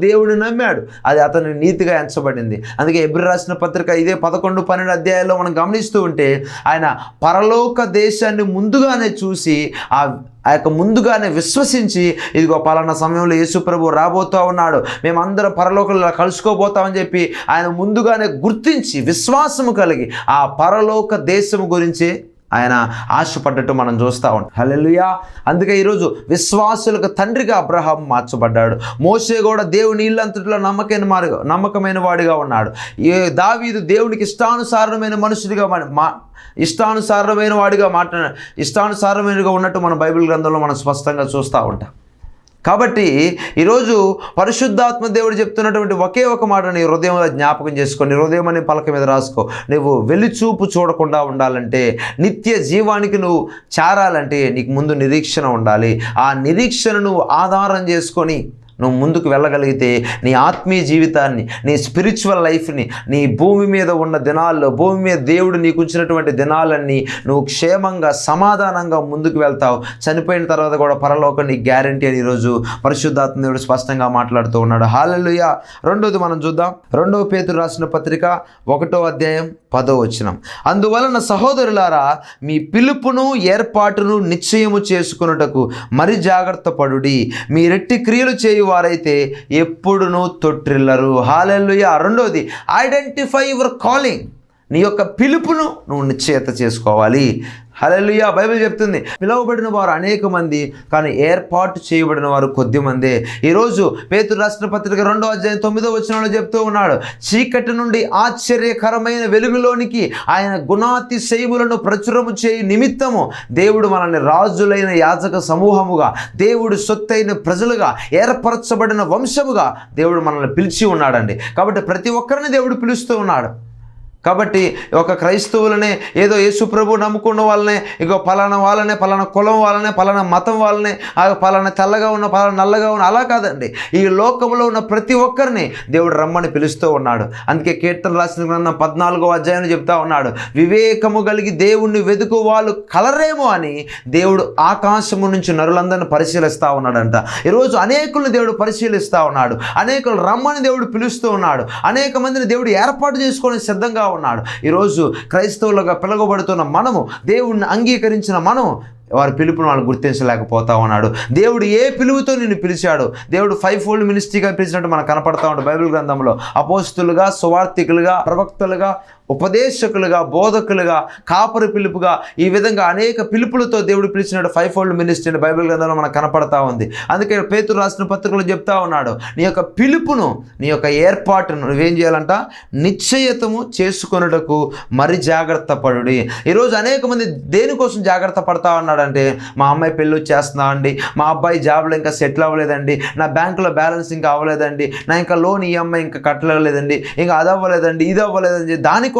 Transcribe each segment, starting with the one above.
దేవుడిని నమ్మాడు. అది అతని నీతిగా ఎంచబడింది. అందుకే ఎబ్రి రాసిన పత్రిక ఇదే పదకొండు పన్నెండు అధ్యాయాల్లో మనం గమనిస్తూ ఉంటే ఆయన పరలోక దేశాన్ని ముందుగానే చూసి ఆ ఆ యొక్క ముందుగానే విశ్వసించి ఇదిగో పలానా సమయంలో యేసు ప్రభు రాబోతూ ఉన్నాడు. మేమందరం పరలోకంలో కలుసుకోబోతామని చెప్పి ఆయన ముందుగానే గుర్తించి విశ్వాసము కలిగి ఆ పరలోక దేశము గురించి ఆయన ఆశపడ్డట్టు మనం చూస్తూ ఉంటాం హల్లెలూయా. అందుకే ఈరోజు విశ్వాసులకు తండ్రిగా అబ్రహాం మార్చబడ్డాడు. మోసే కూడా దేవుని ఇల్లంతటిలో నమ్మకమైన మారు నమ్మకమైన వాడిగా ఉన్నాడు. ఏ దావీదు దేవునికి ఇష్టానుసారమైన మనుషుడిగా మన- మా ఇష్టానుసారమైన వాడిగా మాట్లాడ ఇష్టానుసారమైనగా ఉన్నట్టు మన బైబిల్ గ్రంథంలో మనం స్పష్టంగా చూస్తూ ఉంటాం. కాబట్టి ఈరోజు పరిశుద్ధాత్మ దేవుడు చెప్తున్నటువంటి ఒకే ఒక మాట నీ హృదయంలో జ్ఞాపకం చేసుకో నీ హృదయం అనే పలక మీద రాసుకో. నువ్వు వెలిచూపు చూడకుండా ఉండాలంటే నిత్య జీవానికి నువ్వు చేరాలంటే నీకు ముందు నిరీక్షణ ఉండాలి. ఆ నిరీక్షణ నువ్వు ఆధారం చేసుకొని నువ్వు ముందుకు వెళ్ళగలిగితే నీ ఆత్మీయ జీవితాన్ని నీ స్పిరిచువల్ లైఫ్ని నీ భూమి మీద ఉన్న దినాల్లో భూమి మీద దేవుడు నీకు ఉంచినటువంటి దినాలన్నీ నువ్వు క్షేమంగా సమాధానంగా ముందుకు వెళ్తావు. చనిపోయిన తర్వాత కూడా పరలోకం నీ గ్యారంటీ అని ఈరోజు పరిశుద్ధాత్మ దేవుడు స్పష్టంగా మాట్లాడుతూ ఉన్నాడు. హాలెలుయ రెండోది మనం చూద్దాం. రెండవ పేతురు రాసిన పత్రిక ఒకటో అధ్యాయం పదవచనం. అందువలన సహోదరులారా మీ పిలుపును ఏర్పాటును నిశ్చయము చేసుకున్నటకు మరి జాగ్రత్త పడుడి. మీ రెట్టి క్రియలు చేయువారైతే ఎప్పుడునూ తొట్టిల్లరు. హాలెల్లుయ. రెండోది ఐడెంటిఫై యువర్ కాలింగ్ నీ యొక్క పిలుపును నువ్వు నిశ్చయత చేసుకోవాలి. హలలుయా బైబిల్ చెప్తుంది పిలువబడిన వారు అనేక మంది కానీ ఏర్పాటు చేయబడిన వారు కొద్ది మందే. ఈరోజు పేతురు రాష్ట్ర పత్రిక రెండో అధ్యాయం తొమ్మిదో వచనంలో చెప్తూ ఉన్నాడు చీకటి నుండి ఆశ్చర్యకరమైన వెలుగులోనికి ఆయన గుణాతిశయములను ప్రచురము చేయి నిమిత్తము దేవుడు మనల్ని రాజులైన యాజక సమూహముగా దేవుడు సొత్తైన ప్రజలుగా ఏర్పరచబడిన వంశముగా దేవుడు మనల్ని పిలిచి ఉన్నాడండి. కాబట్టి ప్రతి ఒక్కరిని దేవుడు పిలుస్తూ ఉన్నాడు. కాబట్టి ఒక క్రైస్తవులనే ఏదో యేసు ప్రభు నమ్ముకున్న వాళ్ళనే ఇగో పలానా వాళ్ళనే పలానా కులం వాళ్ళనే పలానా మతం వాళ్ళనే పలానా తెల్లగా ఉన్న పలానా నల్లగా ఉన్న అలా కాదండి. ఈ లోకంలో ఉన్న ప్రతి ఒక్కరిని దేవుడు రమ్మని పిలుస్తూ ఉన్నాడు. అందుకే కీర్తన రాసిన గ్రంథం పద్నాలుగో అధ్యాయం చెప్తా ఉన్నాడు వివేకము కలిగి దేవుణ్ణి వెతుకు వాళ్ళు కలరేమో అని దేవుడు ఆకాశము నుంచి నరులందరిని పరిశీలిస్తూ ఉన్నాడంట. ఈరోజు అనేకులను దేవుడు పరిశీలిస్తూ ఉన్నాడు. అనేకులు రమ్మని దేవుడు పిలుస్తూ ఉన్నాడు. అనేక మందిని దేవుడు ఏర్పాటు చేసుకొని సిద్ధంగా ఉన్నాడు. ఈరోజు క్రైస్తవులుగా పిలగబడుతున్న మనము దేవుణ్ణి అంగీకరించిన మనము వారి పిలుపును వాళ్ళు గుర్తించలేకపోతా ఉన్నాడు. దేవుడు ఏ పిలుపుతో నిన్ను పిలిచాడు? దేవుడు ఫైవ్ ఫోల్డ్ మినిస్ట్రీగా పిలిచినట్టు మనకు కనపడతా ఉంటాడు బైబిల్ గ్రంథంలో. అపోస్తులుగా సువార్థికులుగా ప్రవక్తలుగా ఉపదేశకులుగా బోధకులుగా కాపరి పిలుపుగా ఈ విధంగా అనేక పిలుపులతో దేవుడు పిలిచినాడు ఫైవ్ ఫోల్డ్ మినిస్ట్రీ అని బైబిల్ గ్రంథంలో మనకు కనపడతా ఉంది. అందుకే పేతురు రాసిన పత్రికలు చెప్తా ఉన్నాడు నీ యొక్క పిలుపును నీ యొక్క ఏర్పాటును నువ్వేం చేయాలంట? నిశ్చయతము చేసుకొనుటకు మరి జాగ్రత్త పడుడి. ఈరోజు అనేక మంది దేనికోసం జాగ్రత్త పడతా ఉన్నాడంటే మా అమ్మాయి పెళ్ళి వచ్చేస్తున్నా అండి? మా అబ్బాయి జాబ్లో ఇంకా సెటిల్ అవ్వలేదండి. నా బ్యాంకులో బ్యాలెన్స్ ఇంకా అవ్వలేదండి. నా ఇంకా లోన్ ఈఎంఐ ఇంకా కట్టలేదండి. ఇంకా అది అవ్వలేదండి ఇది అవ్వలేదండి. దానికోసం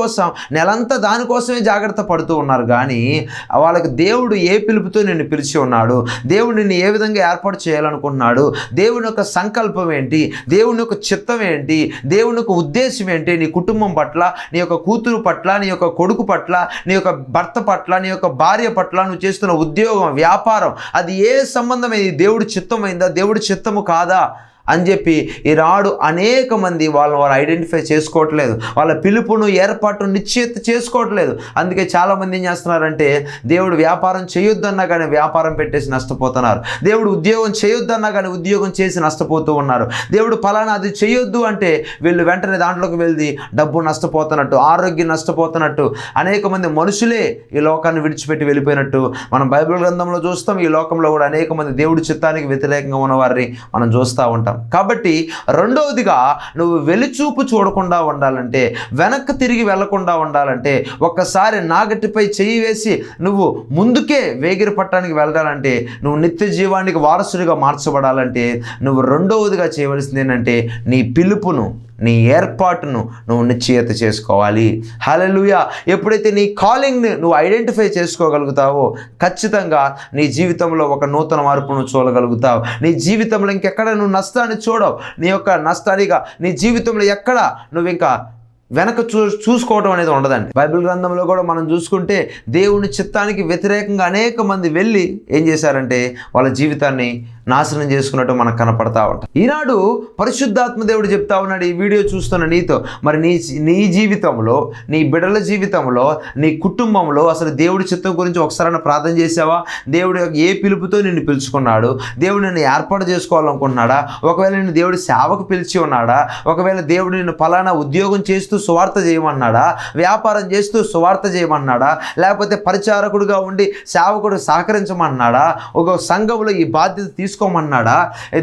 నెలంతా దానికోసమే జాగ్రత్త పడుతూ ఉన్నారు. కానీ వాళ్ళకి దేవుడు ఏ పిలుపుతో నిన్ను పిలిచి ఉన్నాడు? దేవుడు నిన్ను ఏ విధంగా ఏర్పాటు చేయాలనుకుంటున్నాడు? దేవుని యొక్క సంకల్పం ఏంటి? దేవుని యొక్క చిత్తం ఏంటి? దేవుని యొక్క ఉద్దేశం ఏంటి? నీ కుటుంబం పట్ల నీ యొక్క కూతురు పట్ల నీ యొక్క కొడుకు పట్ల నీ యొక్క భర్త పట్ల నీ యొక్క భార్య పట్ల నువ్వు చేస్తున్న ఉద్యోగం వ్యాపారం అది ఏ సంబంధమైంది? దేవుడి చిత్తమైందా దేవుడి చిత్తము కాదా? అని చెప్పి ఈనాడు అనేక మంది వాళ్ళని వారు ఐడెంటిఫై చేసుకోవట్లేదు. వాళ్ళ పిలుపును ఏర్పాటును నిశ్చయిత చేసుకోవట్లేదు. అందుకే చాలామంది ఏం చేస్తున్నారంటే దేవుడు వ్యాపారం చేయొద్దన్నా కానీ వ్యాపారం పెట్టేసి నష్టపోతున్నారు. దేవుడు ఉద్యోగం చేయొద్దన్నా కానీ ఉద్యోగం చేసి నష్టపోతూ ఉన్నారు. దేవుడు ఫలానా అది చేయొద్దు అంటే వీళ్ళు వెంటనే దాంట్లోకి వెళ్ళి డబ్బు నష్టపోతున్నట్టు ఆరోగ్యం నష్టపోతున్నట్టు అనేక మంది మనుషులే ఈ లోకాన్ని విడిచిపెట్టి వెళ్ళిపోయినట్టు మనం బైబిల్ గ్రంథంలో చూస్తాం. ఈ లోకంలో కూడా అనేక మంది దేవుడి చిత్తానికి వ్యతిరేకంగా ఉన్నవారిని మనం చూస్తూ ఉంటాం. కాబట్టి రెండవదిగా నువ్వు వెలిచూపు చూడకుండా ఉండాలంటే వెనక్కి తిరిగి వెళ్ళకుండా ఉండాలంటే ఒక్కసారి నాగటిపై చేయి వేసి నువ్వు ముందుకే వేగిరి పట్టడానికి వెళ్ళాలంటే నువ్వు నిత్య జీవానికి వారసుడిగా మార్చబడాలంటే నువ్వు రెండవదిగా చేయవలసింది ఏంటంటే నీ పిలుపును నీ ఏర్పాటును నువ్వు నిశ్చయత చేసుకోవాలి. హలలుయ ఎప్పుడైతే నీ కాలింగ్ని నువ్వు ఐడెంటిఫై చేసుకోగలుగుతావో ఖచ్చితంగా నీ జీవితంలో ఒక నూతన మార్పును చూడగలుగుతావు. నీ జీవితంలో ఇంకెక్కడ నువ్వు నష్టాన్ని చూడవు. నీ యొక్క నష్టానిగా నీ జీవితంలో ఎక్కడ నువ్వు ఇంకా వెనక చూ చూసుకోవడం అనేది ఉండదండి. బైబిల్ గ్రంథంలో కూడా మనం చూసుకుంటే దేవుని చిత్తానికి వ్యతిరేకంగా అనేక మంది వెళ్ళి ఏం చేశారంటే వాళ్ళ జీవితాన్ని నాశనం చేసుకున్నట్టు మనకు కనపడతా ఉంటాం ఈనాడు పరిశుద్ధాత్మ దేవుడు చెప్తా ఉన్నాడు ఈ వీడియో చూస్తున్న నీతో. మరి నీ నీ జీవితంలో నీ బిడ్డల జీవితంలో నీ కుటుంబంలో అసలు దేవుడి చిత్తం గురించి ఒకసారి ప్రార్థన చేసావా? దేవుడు యొక్క ఏ పిలుపుతో నిన్ను పిలుచుకున్నాడు? దేవుడు నిన్ను ఏర్పాటు చేసుకోవాలనుకుంటున్నాడా? ఒకవేళ నిన్ను దేవుడు సేవకు పిలిచి ఉన్నాడా? ఒకవేళ దేవుడు నిన్ను ఫలానా ఉద్యోగం చేస్తూ సువార్త చేయమన్నాడా? వ్యాపారం చేస్తూ సువార్త చేయమన్నాడా? లేకపోతే పరిచారకుడుగా ఉండి సేవకుడు సహకరించమన్నాడా? ఒక సంఘంలో ఈ బాధ్యత తీసుకోమన్నాడా?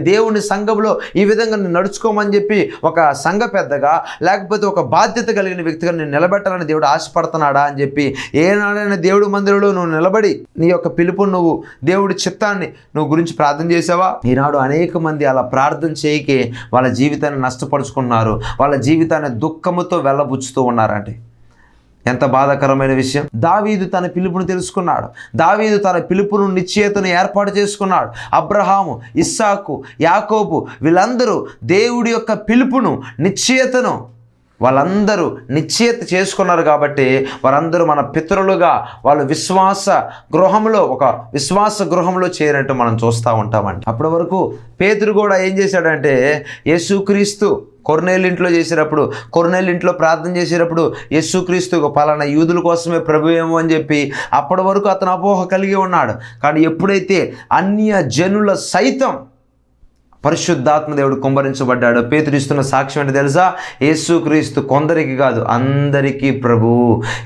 దేవుని సంఘంలో ఈ విధంగా నేను నడుచుకోమని చెప్పి ఒక సంఘ పెద్దగా లేకపోతే ఒక బాధ్యత కలిగిన వ్యక్తిగా నేను నిలబెట్టాలని దేవుడు ఆశపడుతున్నాడా అని చెప్పి ఏనాడైనా దేవుడు మందిరంలో నువ్వు నిలబడి నీ యొక్క పిలుపు నువ్వు దేవుడి చిత్తాన్ని నువ్వు గురించి ప్రార్థన చేసావా ఈనాడు అనేక మంది అలా ప్రార్థన చేయకే వాళ్ళ జీవితాన్ని నష్టపరుచుకున్నారు. వాళ్ళ జీవితాన్ని దుఃఖముతో వెళ్ళబుచ్చుతూ ఉన్నారంటే. ఎంత బాధాకరమైన విషయం? దావీదు తన పిలుపును తెలుసుకున్నాడు. దావీదు తన పిలుపును నిశ్చయతను ఏర్పాటు చేసుకున్నాడు. అబ్రహాము ఇస్సాకు యాకోబు వీళ్ళందరూ దేవుడి యొక్క పిలుపును నిశ్చయతను వాళ్ళందరూ నిశ్చయత చేసుకున్నారు కాబట్టి వారందరూ మన పితరులుగా వాళ్ళు విశ్వాస గృహంలో ఒక విశ్వాస గృహంలో చేరినట్టు మనం చూస్తూ ఉంటామండి. అప్పటి వరకు పేతురు కూడా ఏం చేశాడంటే యేసుక్రీస్తు కొర్నేలు ఇంట్లో చేసేటప్పుడు కొర్నేలు ఇంట్లో ప్రార్థన చేసేటప్పుడు యేసుక్రీస్తు పలానా యూదుల కోసమే ప్రభు ఏమో అని చెప్పి అప్పటి వరకు అతను అపోహ కలిగి ఉన్నాడు. కానీ ఎప్పుడైతే అన్య జనుల సైతం పరిశుద్ధాత్మ దేవుడు కుమ్మరించబడ్డాడు పేతురిస్తున్న సాక్ష్యం అంటే తెలుసా? యేసుక్రీస్తు కొందరికి కాదు అందరికీ ప్రభు.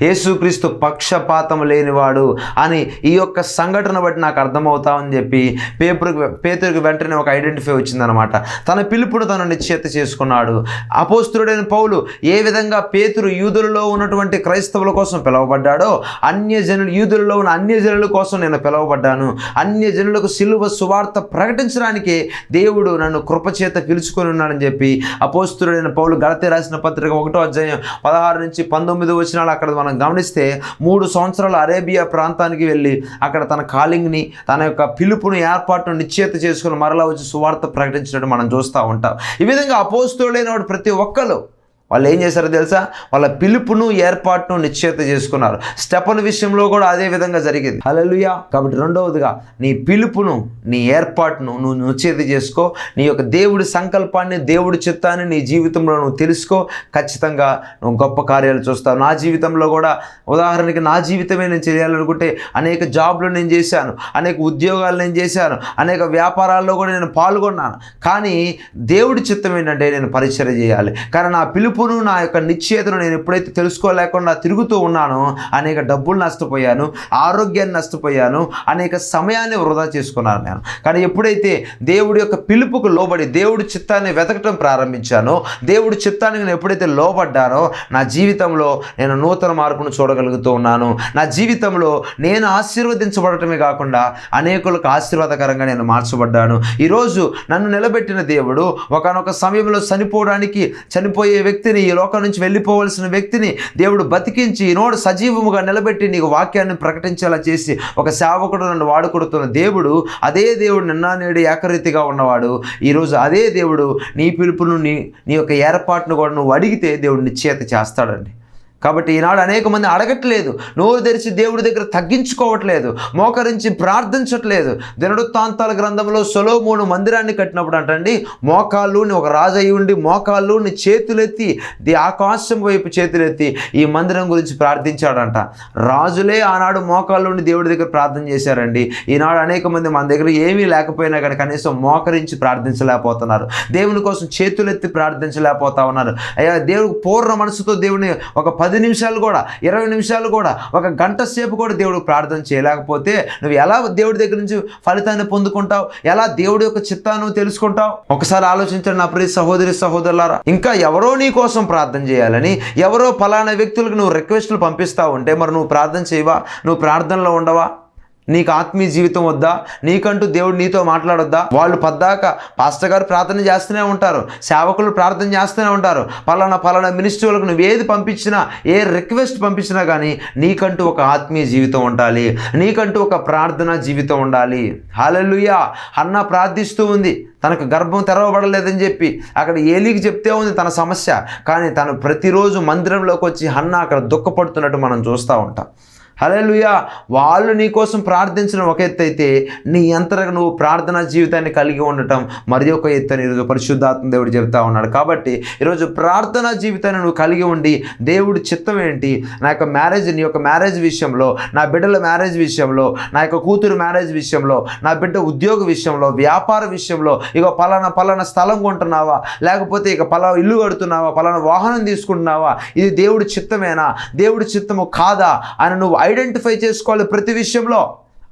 యేసుక్రీస్తు పక్షపాతం లేనివాడు అని ఈ యొక్క సంఘటన బట్టి నాకు అర్థమవుతా అని చెప్పి పేపర్కి పేతురికి వెంటనే ఒక ఐడెంటిఫై వచ్చిందనమాట తన పిలుపును తను నిశ్చేత చేసుకున్నాడు. అపోస్తుడైన పౌలు ఏ విధంగా పేతురు యూదులలో ఉన్నటువంటి క్రైస్తవుల కోసం పిలువబడ్డాడో అన్యజనులు యూదులలో ఉన్న అన్యజనుల కోసం నేను పిలువబడ్డాను. అన్యజనులకు సిలువ సువార్త ప్రకటించడానికి దేవుడు నన్ను కృపచేత పిలుచుకొని ఉన్నాడని చెప్పి అపోస్తుడైన పౌలు గలతి రాసిన పత్రిక ఒకటో అధ్యాయం పదహారు నుంచి పంతొమ్మిది వచ్చినాడు అక్కడ మనం గమనిస్తే మూడు సంవత్సరాలు అరేబియా ప్రాంతానికి వెళ్ళి అక్కడ తన కాలింగ్ని తన యొక్క పిలుపును ఏర్పాటును నిశ్చేత చేసుకుని మరలా వచ్చి సువార్త ప్రకటించినట్టు మనం చూస్తూ ఉంటాం. ఈ విధంగా అపోస్తుడైన వాడు ప్రతి ఒక్కరు వాళ్ళు ఏం చేశారో తెలుసా? వాళ్ళ పిలుపును ఏర్పాటును నిశ్చయిత చేసుకున్నారు. స్టెపన్ విషయంలో కూడా అదే విధంగా జరిగింది. హలలుయా కాబట్టి రెండవదిగా నీ పిలుపును నీ ఏర్పాటును నువ్వు నిశ్చేత చేసుకో. నీ యొక్క దేవుడి సంకల్పాన్ని దేవుడి చిత్తాన్ని నీ జీవితంలో నువ్వు తెలుసుకో. ఖచ్చితంగా నువ్వు గొప్ప కార్యాలు చూస్తావు. నా జీవితంలో కూడా ఉదాహరణకి నా జీవితమే నేను చేయాలనుకుంటే అనేక జాబ్లు నేను చేశాను. అనేక ఉద్యోగాలు నేను చేశాను. అనేక వ్యాపారాల్లో కూడా నేను పాల్గొన్నాను. కానీ దేవుడి చిత్తం ఏంటంటే నేను పరిచయం చేయాలి. కానీ నా పిలుపు పిలుపును నా యొక్క నిశ్చేతను నేను ఎప్పుడైతే తెలుసుకోలేకుండా తిరుగుతూ ఉన్నానో అనేక డబ్బులు నష్టపోయాను ఆరోగ్యాన్ని నష్టపోయాను అనేక సమయాన్ని వృధా చేసుకున్నాను నేను. కానీ ఎప్పుడైతే దేవుడి యొక్క పిలుపుకు లోబడి దేవుడి చిత్తాన్ని వెతకటం ప్రారంభించానో దేవుడి చిత్తానికి నేను ఎప్పుడైతే లోబడ్డానో నా జీవితంలో నేను నూతన మార్పును చూడగలుగుతూ ఉన్నాను. నా జీవితంలో నేను ఆశీర్వదించబడటమే కాకుండా అనేకులకు ఆశీర్వాదకరంగా నేను మార్చబడ్డాను. ఈరోజు నన్ను నిలబెట్టిన దేవుడు ఒకనొక సమయంలో చనిపోవడానికి చనిపోయే వ్యక్తి వ్యక్తిని ఈ లోకం నుంచి వెళ్ళిపోవలసిన వ్యక్తిని దేవుడు బతికించి నోడు సజీవముగా నిలబెట్టి నీకు వాక్యాన్ని ప్రకటించేలా చేసి ఒక సేవకుడు నన్ను వాడుకొడుతున్న దేవుడు అదే దేవుడు నిన్న నేడు ఏకరీతిగా ఉన్నవాడు. ఈరోజు అదే దేవుడు నీ పిలుపును నీ నీ యొక్క ఏర్పాటును కూడా నువ్వు అడిగితే దేవుడు నిశ్చేత చేస్తాడండి. కాబట్టి ఈనాడు అనేక మంది అడగట్లేదు. నోరు తెరిచి దేవుడి దగ్గర తగ్గించుకోవట్లేదు. మోకరించి ప్రార్థించట్లేదు. దినడుత్తాంతాల గ్రంథంలో సొలోమోను మందిరాన్ని కట్టినప్పుడు అంటండి మోకాళ్ళు ఒక రాజు అయి ఉండి మోకాళ్ళు చేతులెత్తి ది ఆకాశం వైపు చేతులెత్తి ఈ మందిరం గురించి ప్రార్థించాడంట. రాజులే ఆనాడు మోకాళ్ళు దేవుడి దగ్గర ప్రార్థన చేశారండి. ఈనాడు అనేక మంది మన దగ్గర ఏమీ లేకపోయినా కానీ కనీసం మోకరించి ప్రార్థించలేకపోతున్నారు. దేవుని కోసం చేతులెత్తి ప్రార్థించలేకపోతా ఉన్నారు. అయ్యా దేవుడు పూర్ణ మనసుతో దేవుని ఒక పది నిమిషాలు కూడా ఇరవై నిమిషాలు కూడా ఒక గంట సేపు కూడా దేవుడు ప్రార్థన చేయలేకపోతే నువ్వు ఎలా దేవుడి దగ్గర నుంచి ఫలితాన్ని పొందుకుంటావు? ఎలా దేవుడి యొక్క చిత్తాన్ని నువ్వు తెలుసుకుంటావు? ఒకసారి ఆలోచించండి నా ప్రియ సహోదరి సహోదరులారా. ఇంకా ఎవరో నీ కోసం ప్రార్థన చేయాలని ఎవరో ఫలానా వ్యక్తులకు నువ్వు రిక్వెస్ట్లు పంపిస్తా ఉంటే మరి నువ్వు ప్రార్థన చేయవా? నువ్వు ప్రార్థనలో ఉండవా? నీకు ఆత్మీయ జీవితం వద్దా? నీకంటూ దేవుడు నీతో మాట్లాడొద్దా? వాళ్ళు పద్దాక పాస్టర్ గారు ప్రార్థన చేస్తూనే ఉంటారు సేవకులు ప్రార్థన చేస్తూనే ఉంటారు. పలానా పలానా మినిస్ట్రీలకు నువ్వు ఏది పంపించినా ఏ రిక్వెస్ట్ పంపించినా కానీ నీకంటూ ఒక ఆత్మీయ జీవితం ఉండాలి. నీకంటూ ఒక ప్రార్థన జీవితం ఉండాలి. హాలెల్లుయా! అన్న ప్రార్థిస్తూ ఉంది. తనకు గర్భం తెరవబడలేదని చెప్పి అక్కడ ఏలికి చెప్తే ఉంది తన సమస్య. కానీ తను ప్రతిరోజు మందిరంలోకి వచ్చి హన్న అక్కడ దుఃఖపడుతున్నట్టు మనం చూస్తూ ఉంటాం. హల్లెలూయా. వాళ్ళు నీ కోసం ప్రార్థించడం ఒక ఎత్తు అయితే నీ అంతరంగా నువ్వు ప్రార్థనా జీవితాన్ని కలిగి ఉండటం మరి ఒక ఎత్తు అని ఈరోజు పరిశుద్ధాత్మ దేవుడు చెబుతా ఉన్నాడు. కాబట్టి ఈరోజు ప్రార్థనా జీవితాన్ని నువ్వు కలిగి ఉండి దేవుడి చిత్తం ఏంటి? నా యొక్క మ్యారేజ్ నీ యొక్క మ్యారేజ్ విషయంలో నా బిడ్డల మ్యారేజ్ విషయంలో నా యొక్క కూతురు మ్యారేజ్ విషయంలో నా బిడ్డ ఉద్యోగ విషయంలో వ్యాపార విషయంలో ఇక పలానా పలానా స్థలం కొంటున్నావా? లేకపోతే ఇక పలానా ఇల్లు కడుతున్నావా? పలానా వాహనం తీసుకుంటున్నావా? ఇది దేవుడి చిత్తమేనా? దేవుడి చిత్తము కాదా? అని నువ్వు ఐడెంటిఫై చేసుకోవాలి ప్రతి విషయంలో.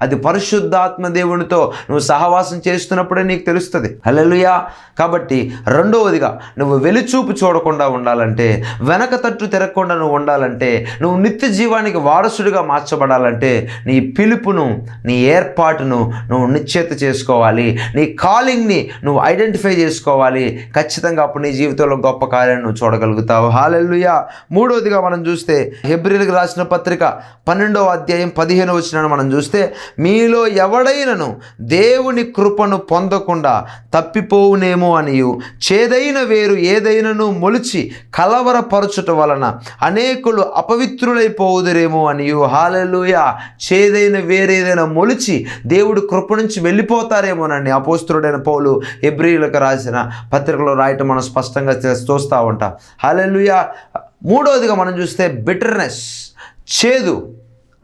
అది పరిశుద్ధాత్మ దేవునితో నువ్వు సహవాసం చేస్తున్నప్పుడే నీకు తెలుస్తుంది. హలలుయా కాబట్టి రెండవదిగా నువ్వు వెలుచూపు చూడకుండా ఉండాలంటే వెనక తట్టు తిరగకుండా నువ్వు ఉండాలంటే నువ్వు నిత్య జీవానికి వారసుడిగా మార్చబడాలంటే నీ పిలుపును నీ ఏర్పాటును నువ్వు నిశ్చేత చేసుకోవాలి. నీ కాలింగ్ని నువ్వు ఐడెంటిఫై చేసుకోవాలి. ఖచ్చితంగా అప్పుడు నీ జీవితంలో గొప్ప కార్యాన్ని నువ్వు చూడగలుగుతావు. హాలెల్లుయా. మూడవదిగా మనం చూస్తే హెబ్రిల్కి రాసిన పత్రిక పన్నెండవ అధ్యాయం పదిహేను వచ్చిన మనం చూస్తే మీలో ఎవడైనను దేవుని కృపను పొందకుండా తప్పిపోవునేమో అనియు. చేదైన వేరు ఏదైనను మొలిచి కలవరపరచుట వలన అనేకులు అపవిత్రులైపోవుదురేమో అనియు. హాలలుయ. చేదైన వేరేదైనా మొలిచి దేవుడు కృప నుంచి వెళ్ళిపోతారేమోనండి అపోస్తుడైన పౌలు ఎబ్రిలకు రాసిన పత్రికలో రాయటం మనం స్పష్టంగా చూస్తూ ఉంటాం. హాలెలుయ. మూడవదిగా మనం చూస్తే బిటర్నెస్ చేదు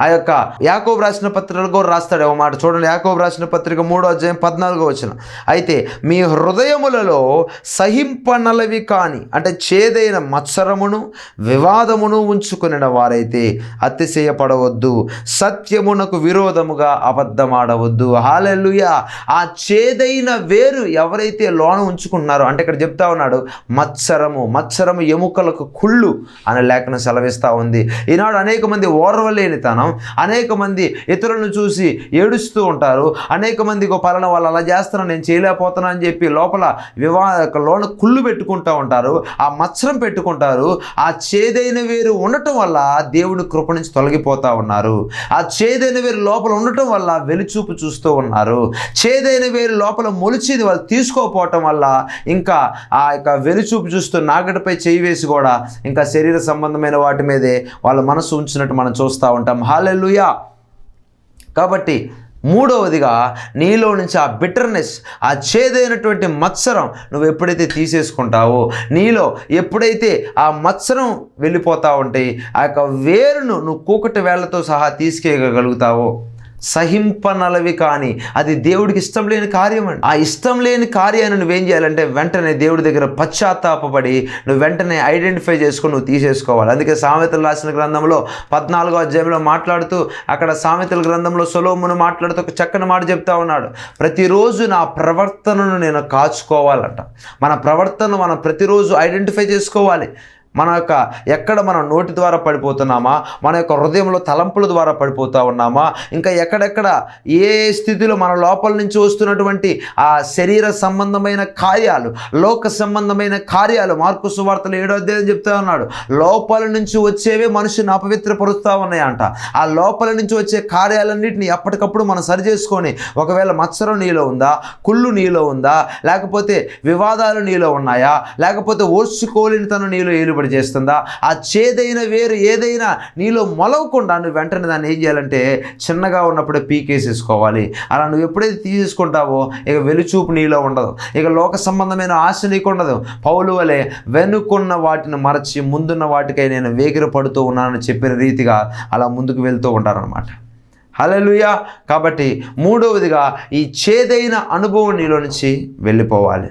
ఆ యొక్క యాకోబు రాసిన పత్రికలు కూడా రాస్తాడు. ఒక మాట చూడండి. యాకోబు రాసిన పత్రిక మూడో అధ్యాయం పద్నాలుగో వచ్చిన అయితే మీ హృదయములలో సహింపనలవి కాని అంటే చేదైన మత్సరమును వివాదమును ఉంచుకుని వారైతే అతిశయపడవద్దు. సత్యమునకు విరోధముగా అబద్ధమాడవద్దు. హాలెల్లుయా! ఆ చేదైన వేరు ఎవరైతే లోన ఉంచుకున్నారో అంటే ఇక్కడ చెప్తా ఉన్నాడు మత్సరము మత్సరము ఎముకలకు కుళ్ళు అనే లేఖను సెలవిస్తూ ఉంది. ఈనాడు అనేక మంది ఓర్వలేనితనం అనేక మంది ఇతరులను చూసి ఏడుస్తూ ఉంటారు. అనేక మంది "ఇగో వాళ్ళు అలా చేస్తున్నా నేను చేయలేకపోతున్నా అని చెప్పి లోపల వివా లోన కుళ్ళు పెట్టుకుంటూ ఉంటారు. ఆ మత్సరం పెట్టుకుంటారు. ఆ చేదైన వేరు ఉండటం వల్ల దేవుడి కృప నుంచి తొలగిపోతూ ఉన్నారు. ఆ చేదైన వేరు లోపల ఉండటం వల్ల వెలుచూపు చూస్తూ ఉన్నారు. చేదైన వేరు లోపల మొలిచింది వాళ్ళు తీసుకోకపోవటం వల్ల ఇంకా ఆ యొక్క వెలుచూపు చూస్తూ నాగటిపై చేయి వేసి కూడా ఇంకా శరీర సంబంధమైన వాటి మీదే వాళ్ళ మనసు ఉంచినట్టు మనం చూస్తూ ఉంటాం. హాలెలుయా కాబట్టి మూడవదిగా నీలో నుంచి ఆ బిటర్నెస్ ఆ చేదైనటువంటి మత్సరం నువ్వు ఎప్పుడైతే తీసేసుకుంటావో నీలో ఎప్పుడైతే ఆ మత్సరం వెళ్ళిపోతా ఉంటే ఆ యొక్క వేరును నువ్వు కూకటి వేళ్ళతో సహా తీసుకెళ్ళగలుగుతావో సహింపనలవి కానీ. అది దేవుడికి ఇష్టం లేని కార్యం అండి. ఆ ఇష్టం లేని కార్యాన్ని నువ్వేం చేయాలంటే వెంటనే దేవుడి దగ్గర పశ్చాత్తాపడి నువ్వు వెంటనే ఐడెంటిఫై చేసుకొని నువ్వు తీసేసుకోవాలి. అందుకే సామెతలు రాసిన గ్రంథంలో పద్నాలుగో అధ్యాయంలో మాట్లాడుతూ అక్కడ సామెతల గ్రంథంలో సొలోమును మాట్లాడుతూ ఒక చక్కని మాట చెప్తా ఉన్నాడు. ప్రతిరోజు నా ప్రవర్తనను నేను కాచుకోవాలంట. మన ప్రవర్తన మనం ప్రతిరోజు ఐడెంటిఫై చేసుకోవాలి. మన యొక్క ఎక్కడ మనం నోటి ద్వారా పడిపోతున్నామా? మన యొక్క హృదయంలో తలంపుల ద్వారా పడిపోతూ ఉన్నామా? ఇంకా ఎక్కడెక్కడ ఏ స్థితిలో మన లోపల నుంచి వస్తున్నటువంటి ఆ శరీర సంబంధమైన కార్యాలు లోక సంబంధమైన కార్యాలు మార్కు సువార్తలు ఏడో అధ్యాయం చెప్తా ఉన్నాడు. లోపల నుంచి వచ్చేవే మనిషిని అపవిత్రపరుస్తూ ఉన్నాయంట. ఆ లోపల నుంచి వచ్చే కార్యాలన్నింటినీ ఎప్పటికప్పుడు మనం సరి చేసుకొని ఒకవేళ మత్సరం నీలో ఉందా? కుళ్ళు నీలో ఉందా? లేకపోతే వివాదాలు నీలో ఉన్నాయా? లేకపోతే ఓర్చుకోలేనితనం నీలో ఏలుబడి చేస్తుందా? ఆ చేదైన వేరు ఏదైనా నీలో మొలవకుండా నువ్వు వెంటనే దాన్ని ఏం చేయాలంటే చిన్నగా ఉన్నప్పుడే పీకేసేసుకోవాలి. అలా నువ్వు ఎప్పుడైతే తీసేసుకుంటావో ఇక వెలుచూపు నీలో ఉండదు. ఇక లోక సంబంధమైన ఆశ నీకు ఉండదు. పౌలు వలె వెనుకున్న వాటిని మరచి ముందున్న వాటికై నేను వేగిర పడుతూ ఉన్నానని చెప్పిన రీతిగా అలా ముందుకు వెళ్తూ ఉంటారనమాట హలలుయా కాబట్టి మూడవదిగా ఈ చేదైన అనుభవం నీలో నుంచి వెళ్ళిపోవాలి.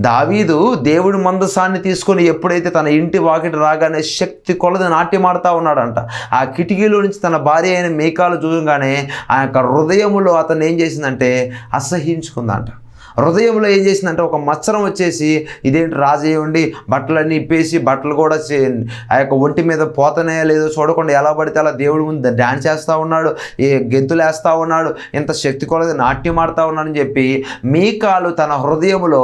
దావీదు దేవుడి మందసాన్ని తీసుకొని ఎప్పుడైతే తన ఇంటి వాకిటి రాగానే శక్తి కొలది నాట్యమాడుతూ ఉన్నాడంట. ఆ కిటికీలో నుంచి తన భార్య అయిన మేకాలు చూడగానే ఆ యొక్క హృదయములో అతను ఏం చేసిందంటే అసహించుకుందంట హృదయంలో ఏం చేసిందంటే ఒక మత్సరం వచ్చేసి ఇదేంటి రాజేయండి బట్టలన్నీ ఇప్పేసి బట్టలు కూడా చే- ఆ యొక్క ఒంటి మీద పోతనే లేదో చూడకుండా ఎలా పడితే అలా దేవుడి ముందు డ్యాన్స్ చేస్తూ ఉన్నాడు ఏ గెంతులు వేస్తూ ఉన్నాడు ఇంత శక్తి కొలది నాట్యం ఆడుతూ ఉన్నాడని చెప్పి మీకాలు తన హృదయంలో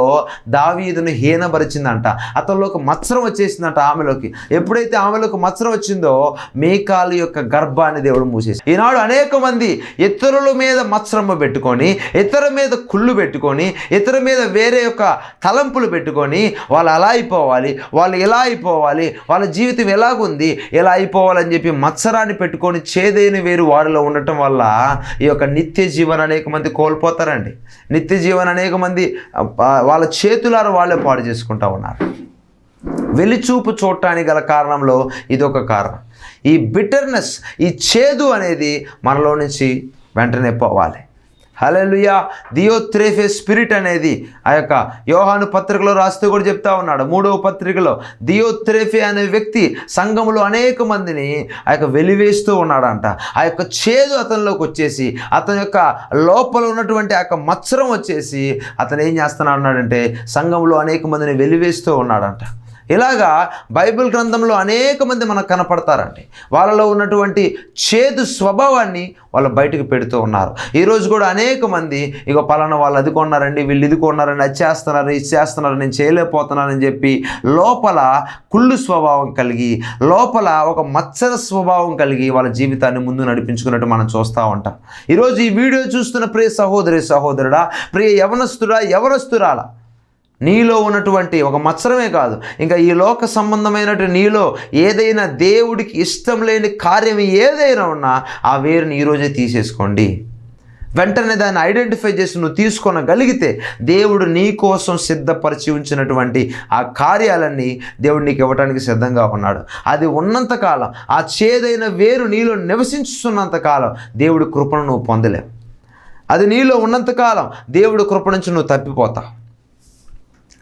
దావీదును హీనపరిచిందంట. అతనిలో ఒక మత్సరం వచ్చేసిందంట ఆమెలోకి. ఎప్పుడైతే ఆమెలోకి మత్సరం వచ్చిందో మీకాలు యొక్క గర్భాన్ని దేవుడు మూసేసి ఈనాడు అనేక మంది ఇతరుల మీద మత్సరము పెట్టుకొని ఇతరుల మీద కుళ్ళు పెట్టుకొని ఇతర మీద వేరే యొక్క తలంపులు పెట్టుకొని వాళ్ళు అలా అయిపోవాలి వాళ్ళు ఇలా అయిపోవాలి వాళ్ళ జీవితం ఎలాగుంది ఎలా అయిపోవాలని చెప్పి మత్సరాన్ని పెట్టుకొని చేదైన వేరు వారిలో ఉండటం వల్ల ఈ యొక్క నిత్య జీవన అనేక మంది కోల్పోతారండి. నిత్య జీవన అనేక మంది వాళ్ళ చేతులారా వాళ్ళే పాడు చేసుకుంటా ఉన్నారు. వెలిచూపు చూడటానికి గల కారణంలో ఇదొక కారణం. ఈ బిటర్నెస్ ఈ చేదు అనేది మనలో నుంచి వెంటనే పోవాలి. హలలుయా దియోత్రేఫే స్పిరిట్ అనేది ఆ యొక్క యోహాను పత్రికలో రాస్తూ కూడా చెప్తా ఉన్నాడు. మూడవ పత్రికలో దియోత్రేఫే అనే వ్యక్తి సంఘంలో అనేక మందిని ఆ యొక్క వెలివేస్తూ ఉన్నాడంట. ఆ యొక్క చేదు అతనిలోకి వచ్చేసి అతని యొక్క లోపల ఉన్నటువంటి ఆ యొక్క మత్సరం వచ్చేసి అతను ఏం చేస్తున్నాడు అన్నాడంటే సంఘంలో అనేక మందిని వెలివేస్తూ ఉన్నాడంట. ఇలాగా బైబిల్ గ్రంథంలో అనేక మంది మనకు కనపడతారండి. వాళ్ళలో ఉన్నటువంటి చేదు స్వభావాన్ని వాళ్ళు బయటకు పెడుతూ ఉన్నారు. ఈరోజు కూడా అనేక మంది ఇక పలానా వాళ్ళు అది కొన్నారండి వీళ్ళు ఇది కొన్నారండి అది చేస్తున్నారు ఇది చేస్తున్నారు నేను చేయలేకపోతున్నానని చెప్పి లోపల కుళ్ళు స్వభావం కలిగి లోపల ఒక మత్సర స్వభావం కలిగి వాళ్ళ జీవితాన్ని ముందు నడిపించుకున్నట్టు మనం చూస్తూ ఉంటాం. ఈరోజు ఈ వీడియో చూస్తున్న ప్రియ సహోదరి సహోదరుడా ప్రియ యవనస్తుడా యవనస్తురాలా నీలో ఉన్నటువంటి ఒక మత్సరమే కాదు. ఇంకా ఈ లోక సంబంధమైనటువంటి నీలో ఏదైనా దేవుడికి ఇష్టం లేని కార్యం ఏదైనా ఉన్నా ఆ వేరుని ఈరోజే తీసేసుకోండి. వెంటనే దాన్ని ఐడెంటిఫై చేసి నువ్వు తీసుకొనగలిగితే దేవుడు నీ కోసం సిద్ధపరిచి ఉంచినటువంటి ఆ కార్యాలన్నీ దేవుడు నీకు ఇవ్వడానికి సిద్ధంగా ఉన్నాడు. అది ఉన్నంతకాలం ఆ చేదైన వేరు నీలో నివసించుతున్నంతకాలం దేవుడి కృపను నువ్వు పొందలేవు. అది నీలో ఉన్నంతకాలం దేవుడి కృప నుంచి నువ్వు తప్పిపోతావు.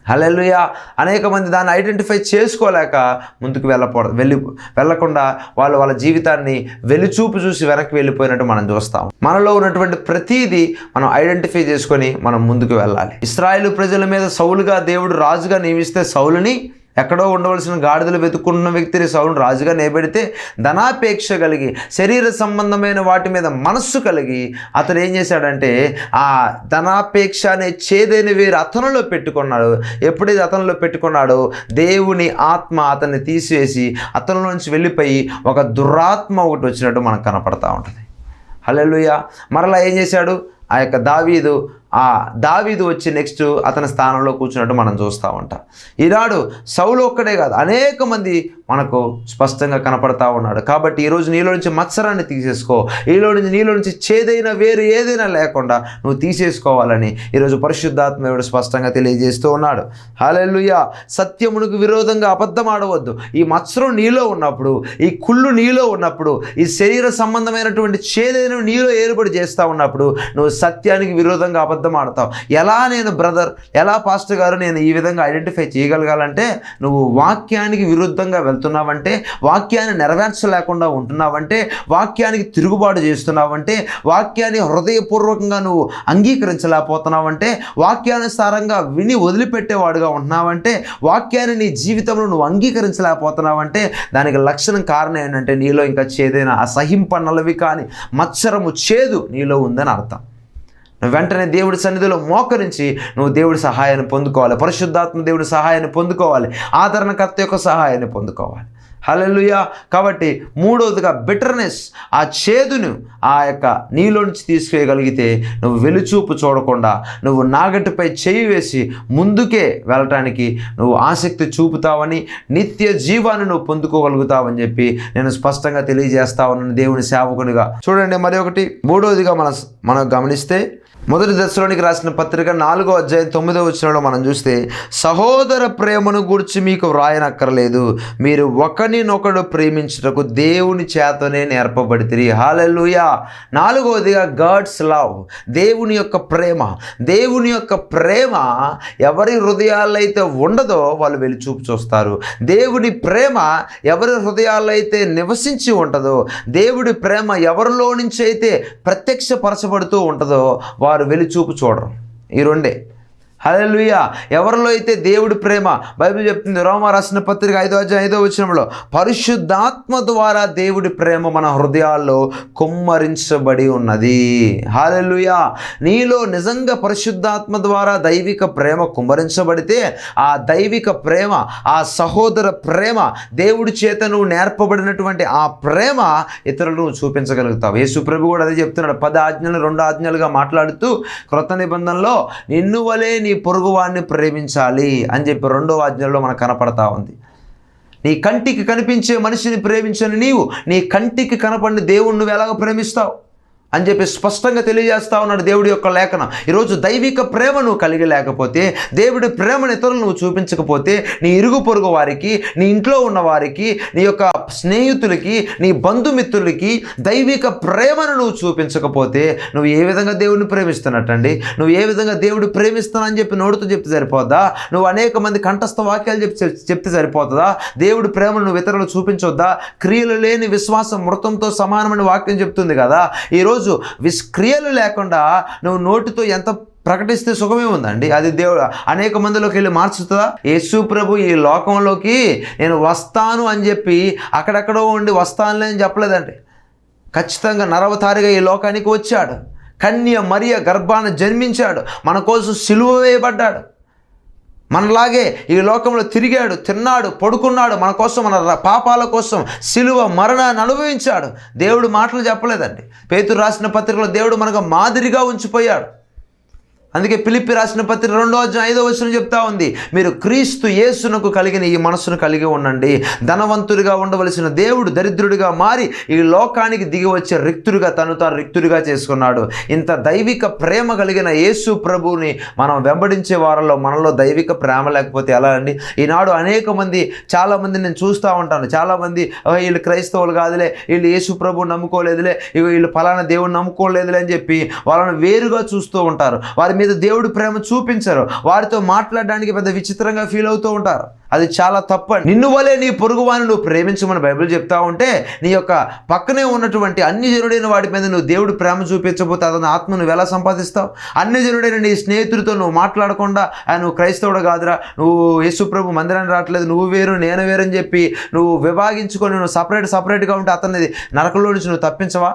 హలెలుయా అనేక మంది దాన్ని ఐడెంటిఫై చేసుకోలేక ముందుకు వెళ్ళకూడదు వెళ్ళి వెళ్ళకుండా వాళ్ళు వాళ్ళ జీవితాన్ని వెలుచూపు చూసి వెనక్కి వెళ్ళిపోయినట్టు మనం చూస్తాం. మనలో ఉన్నటువంటి ప్రతీది మనం ఐడెంటిఫై చేసుకొని మనం ముందుకు వెళ్ళాలి. ఇస్రాయేల్ ప్రజల మీద సౌలుగా దేవుడు రాజుగా నియమిస్తే సౌలుని ఎక్కడో ఉండవలసిన గాడిదలు వెతుక్కున్న వ్యక్తిని సౌండ్ రాజుగా నిలబెడితే ధనాపేక్ష కలిగి శరీర సంబంధమైన వాటి మీద మనస్సు కలిగి అతను ఏం చేశాడంటే ఆ ధనాపేక్ష అనే చేదైన వేరు అతనిలో పెట్టుకున్నాడు. ఎప్పుడైతే అతనిలో పెట్టుకున్నాడో దేవుని ఆత్మ అతన్ని తీసివేసి అతనిలోంచి నుంచి వెళ్ళిపోయి ఒక దురాత్మ ఒకటి వచ్చినట్టు మనకు కనపడతా ఉంటుంది. హలో మరలా ఏం చేశాడు? ఆ యొక్క దావీదు ఆ దావీదు వచ్చి నెక్స్ట్ అతని స్థానంలో కూర్చున్నట్టు మనం చూస్తూ ఉంటాం. ఈనాడు సౌలు ఒక్కడే కాదు అనేక మంది మనకు స్పష్టంగా కనపడతా ఉన్నాడు. కాబట్టి ఈరోజు నీలో నుంచి మత్సరాన్ని తీసేసుకో. ఈలో నుంచి నీలో నుంచి చేదైన వేరు ఏదైనా లేకుండా నువ్వు తీసేసుకోవాలని ఈరోజు పరిశుద్ధాత్మడు స్పష్టంగా తెలియజేస్తూ ఉన్నాడు. హాలెల్లుయ. సత్యమునకు విరోధంగా అబద్ధం ఆడవద్దు. ఈ మత్సరం నీలో ఉన్నప్పుడు ఈ కుళ్ళు నీలో ఉన్నప్పుడు ఈ శరీర సంబంధమైనటువంటి చేదైన నీలో ఏర్పడి చేస్తూ ఉన్నప్పుడు నువ్వు సత్యానికి విరోధంగా అబద్ధం ఆడతావు ఎలా నేను బ్రదర్ ఎలా పాస్టర్ గారు నేను ఈ విధంగా ఐడెంటిఫై చేయగలగాలంటే నువ్వు వాక్యానికి విరుద్ధంగా వెళ్తున్నావంటే వాక్యాన్ని నెరవేర్చలేకుండా ఉంటున్నావంటే వాక్యానికి తిరుగుబాటు చేస్తున్నావంటే వాక్యాన్ని హృదయపూర్వకంగా నువ్వు అంగీకరించలేకపోతున్నావంటే వాక్యానుసారంగా విని వదిలిపెట్టేవాడుగా ఉంటున్నావంటే వాక్యాన్ని నీ జీవితంలో నువ్వు అంగీకరించలేకపోతున్నావంటే దానికి లక్షణం కారణం ఏంటంటే నీలో ఇంకా చేదైన అసహింపనలవి కానీ మత్సరము చేదు నీలో ఉందని అర్థం. వెంటనే దేవుడి సన్నిధిలో మోకరించి నువ్వు దేవుడి సహాయాన్ని పొందుకోవాలి. పరిశుద్ధాత్మ దేవుడి సహాయాన్ని పొందుకోవాలి. ఆదరణకర్త యొక్క సహాయాన్ని పొందుకోవాలి. హల్లెలూయా. కాబట్టి మూడవదిగా బిటర్నెస్ ఆ చేదును ఆ యొక్క నీలోంచి నుంచి తీసుకెయగలిగితే నువ్వు వెలుచూపు చూడకుండా నువ్వు నాగటిపై చేయి వేసి ముందుకే వెళ్ళటానికి నువ్వు ఆసక్తి చూపుతావని నిత్య జీవాన్ని నువ్వు పొందుకోగలుగుతావని చెప్పి నేను స్పష్టంగా తెలియజేస్తా ఉన్నాను దేవుని సేవకునిగా. చూడండి మరి ఒకటి మూడవదిగా మన మనం గమనిస్తే మొదటి దశలోనికి రాసిన పత్రిక నాలుగో అధ్యాయం తొమ్మిదో వచ్చినలో మనం చూస్తే సహోదర ప్రేమను గురించి మీకు వ్రాయనక్కర్లేదు. మీరు ఒకరినొకడు ప్రేమించుటకు దేవుని చేతనే నేర్పబడితిరి. హాలెలుయా నాలుగవదిగా గాడ్స్ లవ్. దేవుని యొక్క ప్రేమ. దేవుని యొక్క ప్రేమ ఎవరి హృదయాల్లో అయితే ఉండదో వాళ్ళు వెళ్ళి చూపు చూస్తారు. దేవుని ప్రేమ ఎవరి హృదయాల్లో అయితే నివసించి ఉంటుందో దేవుడి ప్రేమ ఎవరిలో నుంచి అయితే ప్రత్యక్షపరచబడుతూ ఉంటుందో వారు వెలిచూపు చూడరు. ఈ రెండే. హలలుయ ఎవరిలో అయితే దేవుడి ప్రేమ? బైబిల్ చెప్తుంది రోమ రాసిన పత్రిక ఐదో అధ్యాయం ఐదో వచనంలో పరిశుద్ధాత్మ ద్వారా దేవుడి ప్రేమ మన హృదయాల్లో కుమ్మరించబడి ఉన్నది. హల్లెలూయా. నీలో నిజంగా పరిశుద్ధాత్మ ద్వారా దైవిక ప్రేమ కుమ్మరించబడితే ఆ దైవిక ప్రేమ ఆ సహోదర ప్రేమ దేవుడి చేత నువ్వు నేర్పబడినటువంటి ఆ ప్రేమ ఇతరులను చూపించగలుగుతావు. యేసు ప్రభు కూడా అదే చెప్తున్నాడు పద ఆజ్ఞలు రెండు ఆజ్ఞలుగా మాట్లాడుతూ క్రొత్త నిబంధనలో నిన్ను వలే నీ పొరుగువాడిని ప్రేమించాలి అని చెప్పి రెండో ఆజ్ఞలో మనకు కనపడతా ఉంది. నీ కంటికి కనిపించే మనిషిని ప్రేమించని నీవు నీ కంటికి కనపడిన దేవుణ్ణి నువ్వు ఎలాగ ప్రేమిస్తావు? అని చెప్పి స్పష్టంగా తెలియజేస్తా ఉన్నాడు దేవుడి యొక్క లేఖనం. ఈరోజు దైవిక ప్రేమ నువ్వు కలిగి లేకపోతే దేవుడి ప్రేమను ఇతరులు నువ్వు చూపించకపోతే నీ ఇరుగు పొరుగు వారికి నీ ఇంట్లో ఉన్న వారికి నీ యొక్క స్నేహితులకి నీ బంధుమిత్రులకి దైవిక ప్రేమను నువ్వు చూపించకపోతే నువ్వు ఏ విధంగా దేవుడిని ప్రేమిస్తున్నట్టండి? నువ్వు ఏ విధంగా దేవుడు ప్రేమిస్తానని చెప్పి నోడుతూ చెప్తే సరిపోద్దా? నువ్వు అనేక మంది కంఠస్థ వాక్యాలు చెప్పి చెప్తే సరిపోతుందా? దేవుడి ప్రేమను నువ్వు ఇతరులు చూపించొద్దా? క్రియలు లేని విశ్వాసం మృతంతో సమానమైన వాక్యం చెప్తుంది కదా. ఈరోజు విస్ విష్క్రియలు లేకుండా నువ్వు నోటితో ఎంత ప్రకటిస్తే సుఖమే ఉందండి. అది దేవుడు అనేక మందిలోకి వెళ్ళి మార్చుతుందా? యేసు ప్రభు ఈ లోకంలోకి నేను వస్తాను అని చెప్పి అక్కడెక్కడో ఉండి వస్తానులే అని చెప్పలేదండి. ఖచ్చితంగా నరవతారిగా ఈ లోకానికి వచ్చాడు. కన్య మరియ గర్భాన జన్మించాడు. మన కోసం సిలువ వేయబడ్డాడు. మనలాగే ఈ లోకంలో తిరిగాడు తిన్నాడు పడుకున్నాడు మన కోసం మన ర- పాపాల కోసం సిలువ మరణాన్ని అనుభవించాడు. దేవుడు మాటలు చెప్పలేదండి. పేతురు రాసిన పత్రికలో దేవుడు మనకు మాదిరిగా ఉంచిపోయాడు. అందుకే పిలిపి రాసిన పత్రిక రెండో అధ్యాయం ఐదో వచనం చెప్తా ఉంది. మీరు క్రీస్తు యేసునకు కలిగిన ఈ మనస్సును కలిగి ఉండండి. ధనవంతుడిగా ఉండవలసిన దేవుడు దరిద్రుడిగా మారి ఈ లోకానికి దిగి వచ్చే రిక్తుడిగా తను తాను రిక్తుడిగా చేసుకున్నాడు. ఇంత దైవిక ప్రేమ కలిగిన యేసు ప్రభువుని మనం వెంబడించే వారంలో మనలో దైవిక ప్రేమ లేకపోతే ఎలా అండి? ఈనాడు అనేక మంది చాలామంది నేను చూస్తూ ఉంటాను. చాలామంది వీళ్ళు క్రైస్తవులు కాదులే వీళ్ళు యేసు ప్రభు నమ్ముకోలేదులే వీళ్ళు ఫలానా దేవుడు నమ్ముకోలేదులే అని చెప్పి వాళ్ళని వేరుగా చూస్తూ ఉంటారు. వారి మీద దేవుడు ప్రేమ చూపించరు. వారితో మాట్లాడడానికి పెద్ద విచిత్రంగా ఫీల్ అవుతూ ఉంటారు. అది చాలా తప్ప నిన్ను వలే నీ పొరుగువాని నువ్వు ప్రేమించమని బైబిల్ చెప్తా ఉంటే నీ యొక్క పక్కనే ఉన్నటువంటి అన్ని జనుడైన వాడి మీద నువ్వు దేవుడు ప్రేమ చూపించబోతే అతని ఆత్మ నువ్వు ఎలా సంపాదిస్తావు? అన్ని జనుడైన నీ స్నేహితుడితో నువ్వు మాట్లాడకుండా నువ్వు క్రైస్తవుడు కాదురా నువ్వు యేసుప్రభు మందిరాన్ని రావట్లేదు నువ్వు వేరు నేను వేరు అని చెప్పి నువ్వు విభాగించుకొని నువ్వు సపరేట్ సపరేట్గా ఉంటే అతన్ని నరకంలో నుంచి నువ్వు తప్పించవా?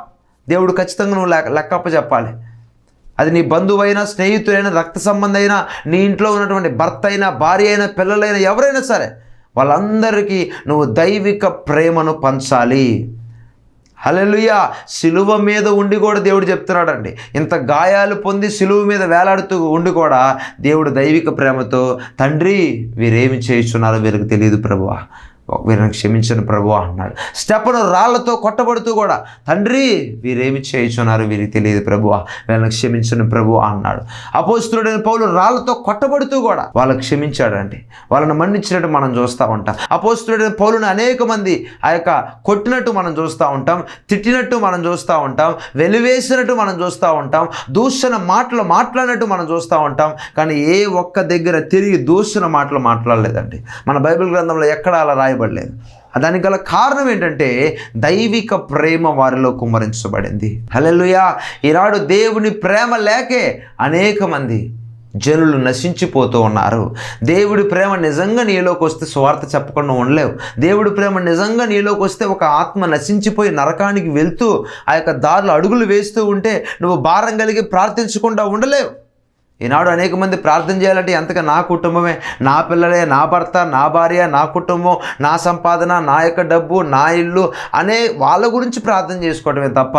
దేవుడు ఖచ్చితంగా నువ్వు లెక్క లెక్కప్ప చెప్పాలి అది నీ బంధువైనా స్నేహితుడైనా రక్త సంబంధైనా నీ ఇంట్లో ఉన్నటువంటి భర్త అయినా భార్య అయినా పిల్లలైనా ఎవరైనా సరే వాళ్ళందరికీ నువ్వు దైవిక ప్రేమను పంచాలి. హల్లెలూయా! సిలువ మీద ఉండి కూడా దేవుడు చెప్తున్నాడండి. ఇంత గాయాలు పొంది సిలువ మీద వేలాడుతూ ఉండి కూడా దేవుడు దైవిక ప్రేమతో తండ్రి వీరేమి చేయిస్తున్నారో వీరికి తెలియదు ప్రభువా. వీరిని క్షమించను ప్రభు అన్నాడు. స్టెపను రాళ్ళతో కొట్టబడుతూ కూడా తండ్రి వీరేమి చేయించున్నారు? వీరికి తెలియదు ప్రభు వీళ్ళని క్షమించను ప్రభు అన్నాడు. అపోస్తుడైన పౌలు రాళ్ళతో కొట్టబడుతూ కూడా వాళ్ళు క్షమించాడండి వాళ్ళని మన్నించినట్టు మనం చూస్తూ ఉంటాం. అపోస్తుడైన పౌలుని అనేక మంది ఆ యొక్క కొట్టినట్టు మనం చూస్తూ ఉంటాం తిట్టినట్టు మనం చూస్తూ ఉంటాం వెలివేసినట్టు మనం చూస్తూ ఉంటాం దూషణ మాటలు మాట్లాడినట్టు మనం చూస్తూ ఉంటాం కానీ ఏ ఒక్క దగ్గర తిరిగి దూషణ మాటలు మాట్లాడలేదండి. మన బైబిల్ గ్రంథంలో ఎక్కడ అలా చేయబడలేదు దానికి గల కారణం ఏంటంటే దైవిక ప్రేమ వారిలో కుమ్మరించబడింది. హలెలుయా ఈనాడు దేవుని ప్రేమ లేకే అనేక మంది జనులు నశించిపోతూ ఉన్నారు. దేవుడి ప్రేమ నిజంగా నీలోకి వస్తే స్వార్థ చెప్పకుండా ఉండలేవు. దేవుడి ప్రేమ నిజంగా నీలోకి వస్తే ఒక ఆత్మ నశించిపోయి నరకానికి వెళ్తూ ఆ యొక్క దారిలో అడుగులు వేస్తూ ఉంటే నువ్వు భారం కలిగి ప్రార్థించకుండా ఉండలేవు. ఈనాడు అనేక మంది ప్రార్థన చేయాలంటే ఎంతగా నా కుటుంబమే? నా పిల్లలే నా భర్త నా భార్య నా కుటుంబం నా సంపాదన నా యొక్క డబ్బు నా ఇల్లు అనే వాళ్ళ గురించి ప్రార్థన చేసుకోవడమే తప్ప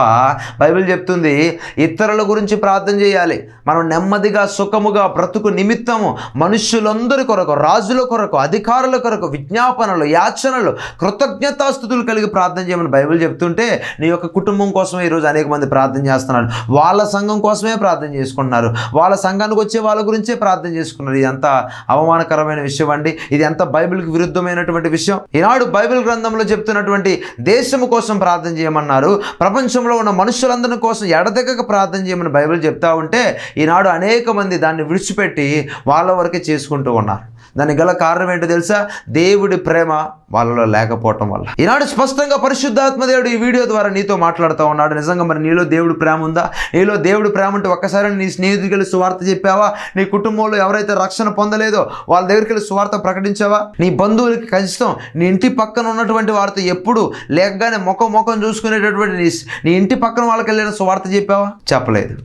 బైబిల్ చెప్తుంది ఇతరుల గురించి ప్రార్థన చేయాలి. మనం నెమ్మదిగా సుఖముగా బ్రతుకు నిమిత్తము మనుష్యులందరి కొరకు రాజుల కొరకు అధికారుల కొరకు విజ్ఞాపనలు యాచనలు కృతజ్ఞతాస్థుతులు కలిగి ప్రార్థన చేయమని బైబిల్ చెప్తుంటే నీ యొక్క కుటుంబం కోసమే ఈరోజు అనేక మంది ప్రార్థన చేస్తున్నారు. వాళ్ళ సంఘం కోసమే ప్రార్థన చేసుకుంటున్నారు. వాళ్ళ సంఘం సంఘానికి వచ్చే వాళ్ళ గురించే ప్రార్థన చేసుకున్నారు. ఇది ఎంత అవమానకరమైన విషయం అండి. ఇది ఎంత బైబిల్కి విరుద్ధమైనటువంటి విషయం. ఈనాడు బైబిల్ గ్రంథంలో చెప్తున్నటువంటి దేశము కోసం ప్రార్థన చేయమన్నారు. ప్రపంచంలో ఉన్న మనుషులందరి కోసం ఎడతెగక ప్రార్థన చేయమని బైబిల్ చెప్తా ఉంటే ఈనాడు అనేక మంది దాన్ని విడిచిపెట్టి వాళ్ళ వరకే చేసుకుంటూ ఉన్నారు. దానికి గల కారణం ఏంటో తెలుసా? దేవుడి ప్రేమ వాళ్ళలో లేకపోవటం వల్ల. ఈనాడు స్పష్టంగా పరిశుద్ధాత్మ దేవుడు ఈ వీడియో ద్వారా నీతో మాట్లాడుతూ ఉన్నాడు. నిజంగా మరి నీలో దేవుడు ప్రేమ ఉందా? నీలో దేవుడు ప్రేమ ఉంటే ఒక్కసారి నీ స్నేహితుడికి వెళ్ళి సువార్త చెప్పావా? నీ కుటుంబంలో ఎవరైతే రక్షణ పొందలేదో వాళ్ళ దగ్గరికి వెళ్ళి సువార్త ప్రకటించావా? నీ బంధువులకి కష్టం నీ ఇంటి పక్కన ఉన్నటువంటి వారితో ఎప్పుడు లేకగానే ముఖం ముఖం చూసుకునేటటువంటి నీ నీ ఇంటి పక్కన వాళ్ళకి వెళ్ళిన సువార్త చెప్పావా? చెప్పలేదు.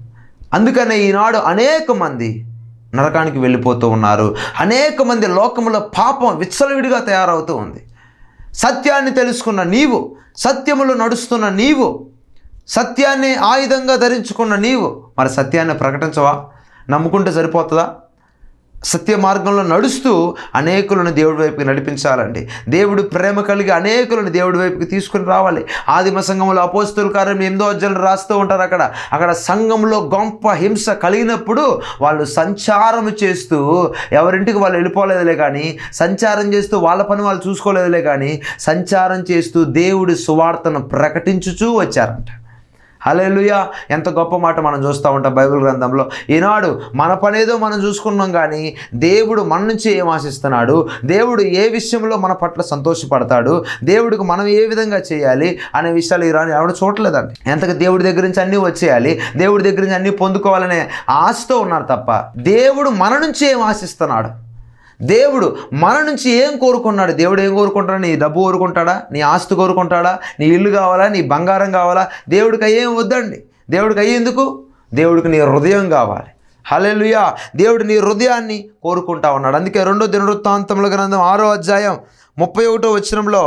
అందుకనే ఈనాడు అనేక మంది నరకానికి వెళ్ళిపోతూ ఉన్నారు. అనేక మంది లోకములో పాపం విచ్చలవిడిగా తయారవుతూ ఉంది. సత్యాన్ని తెలుసుకున్న నీవు సత్యములో నడుస్తున్న నీవు సత్యాన్ని ఆయుధంగా ధరించుకున్న నీవు మరి సత్యాన్ని ప్రకటించవా? నమ్ముకుంటే సరిపోతుందా? సత్య మార్గంలో నడుస్తూ అనేకులను దేవుడి వైపుకి నడిపించాలండి. దేవుడు ప్రేమ కలిగి అనేకులను దేవుడి వైపుకి తీసుకుని రావాలి. ఆదిమ సంఘంలో అపోస్తుల కార్యం ఎనిమిదో అజ్జలు రాస్తూ ఉంటారు అక్కడ. అక్కడ సంఘంలో గొప్ప హింస కలిగినప్పుడు వాళ్ళు సంచారం చేస్తూ ఎవరింటికి వాళ్ళు వెళ్ళిపోలేదులే కానీ సంచారం చేస్తూ వాళ్ళ పని వాళ్ళు చూసుకోలేదులే కానీ సంచారం చేస్తూ దేవుడి సువార్తను ప్రకటించుచూ వచ్చారంట. హలేలుయా ఎంత గొప్ప మాట మనం చూస్తూ ఉంటాం బైబిల్ గ్రంథంలో. ఈనాడు మన పనేదో మనం చూసుకున్నాం కానీ దేవుడు మన నుంచి ఏం ఆశిస్తున్నాడు? దేవుడు ఏ విషయంలో మన పట్ల సంతోషపడతాడు? దేవుడికి మనం ఏ విధంగా చేయాలి అనే విషయాలు ఈరాని ఎవరు చూడలేదండి. ఎంతగా దేవుడి దగ్గర నుంచి అన్నీ వచ్చేయాలి దేవుడి దగ్గర నుంచి అన్నీ పొందుకోవాలనే ఆశతో ఉన్నారు తప్ప దేవుడు మన నుంచి ఏం ఆశిస్తున్నాడు? దేవుడు మన నుంచి ఏం కోరుకున్నాడు? దేవుడు ఏం కోరుకుంటాడా? నీ డబ్బు కోరుకుంటాడా? నీ ఆస్తి కోరుకుంటాడా? నీ ఇల్లు కావాలా? నీ బంగారం కావాలా? దేవుడికి అయ్యేం వద్దండి? దేవుడికి అయ్యేందుకు దేవుడికి నీ హృదయం కావాలి. హలెలుయా దేవుడు నీ హృదయాన్ని కోరుకుంటా ఉన్నాడు. అందుకే రెండో దినవృత్తాంతముల గ్రంథం ఆరో అధ్యాయం ముప్పై ఒకటో వచనంలో